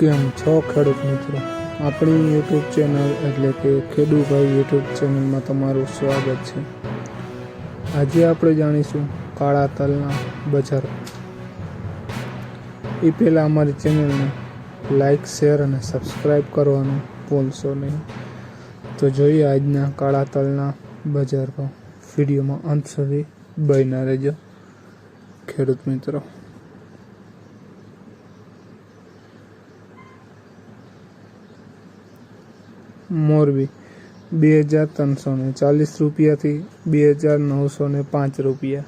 કેમ છો ખેડૂત મિત્રો. આપણી યુટ્યુબ ચેનલ એટલે કે ખેડૂભાઈ યુટ્યુબ ચેનલમાં તમારું સ્વાગત છે. આજે આપણે જાણીશું કાળા તલના બજાર. એ પહેલાં અમારી ચેનલને લાઈક શેર અને સબસ્ક્રાઈબ કરવાનું ભૂલશો નહીં. તો જોઈએ આજના કાળા તલના બજાર વિડીયોમાં અંત સુધી બન્યા રહેજો. ખેડૂત મિત્રો. મોરબી. બે હજાર ત્રણસો ને ચાલીસ રૂપિયાથી બે હજાર નવસો ને પાંચ રૂપિયા.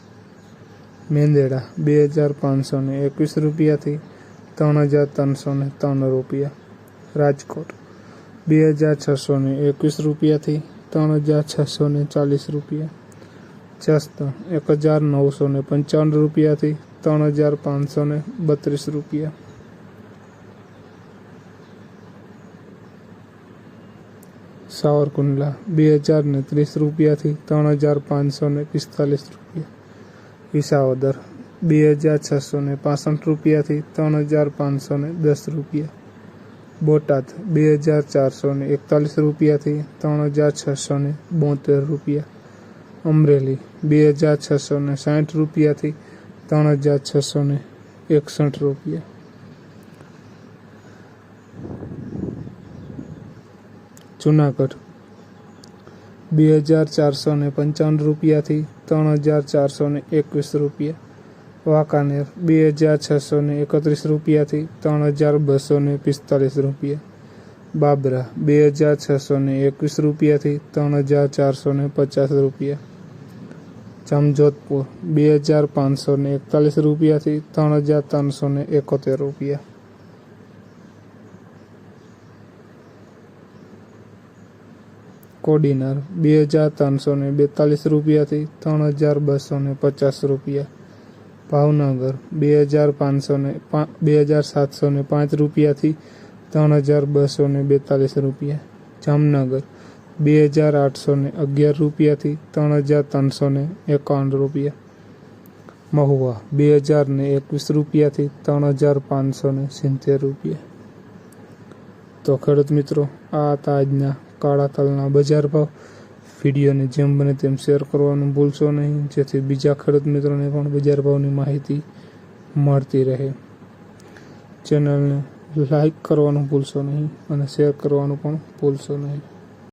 મેંદેડા, બે હજાર પાંચસો ને એકવીસ રૂપિયાથી ત્રણ હજાર ત્રણસો ને ત્રણ રૂપિયા. રાજકોટ, બે હજાર છસો ને એકવીસ રૂપિયાથી ત્રણ હજાર છસો ને ચાલીસ રૂપિયા. જસદણ, એક હજાર નવસો ને પંચાવન રૂપિયાથી ત્રણ હજાર પાંચસો ને બત્રીસ રૂપિયા. સાવરકુંડલા, બે હજાર ને ત્રીસ રૂપિયાથી ત્રણ હજાર પાંચસો ને પિસ્તાલીસ રૂપિયા. વિસાવદર બે હજાર છસો ને પાસઠ રૂપિયાથી ત્રણ હજાર પાંચસો ને દસ રૂપિયા. બોટાદ, બે હજાર ચારસો ને એકતાલીસ રૂપિયાથી ત્રણ હજાર છસો ને બોતેર રૂપિયા. અમરેલી, બે હજાર છસો ને સાઠ રૂપિયાથી ત્રણ હજાર છસો ને એકસઠ રૂપિયા. જુનાગઢ. બે હજાર ચારસો ને પંચાવન રૂપિયાથી ત્રણ હજાર ચારસો ને એકવીસ રૂપિયા. વાંકાનેર, બે હજાર છસો ને એકત્રીસ રૂપિયાથી ત્રણ હજાર બસો ને પિસ્તાલીસ રૂપિયા. બાબરા, બે હજાર છસો ને એકવીસ રૂપિયાથી ત્રણ હજાર ચારસો ને પચાસ રૂપિયા. જામજોધપુર, બે હજાર પાંચસો ને એકતાલીસ રૂપિયાથી ત્રણ હજાર ત્રણસો ને એકોતેર રૂપિયા. કોડીનાર બે હજાર ત્રણસો ને બેતાલીસ રૂપિયાથી ત્રણ હજાર બસો ને પચાસ રૂપિયા. ભાવનગર, બે હજાર પાંચસો ને બે હજાર સાતસો ને પાંચ રૂપિયાથી ત્રણ હજાર બસો ને બેતાલીસ રૂપિયા. જામનગર, બે હજાર આઠસો ને અગિયાર રૂપિયાથી ત્રણ હજાર ત્રણસો ને એકાવન રૂપિયા. મહુવા, બે હજાર ને એકવીસ રૂપિયાથી ત્રણ હજાર પાંચસો ને સિત્તેર રૂપિયા. તો ખેડૂત મિત્રો, આ હતા આજના કાળા તલના બજાર ભાવ. વિડીયોને જેમ બને તેમ શેર કરવાનું ભૂલશો નહીં. જેથી બીજા ખેડૂત મિત્રોને પણ બજાર ભાવની માહિતી મળતી રહે. ચેનલને લાઈક કરવાનું ભૂલશો નહીં અને શેર કરવાનું પણ ભૂલશો નહીં.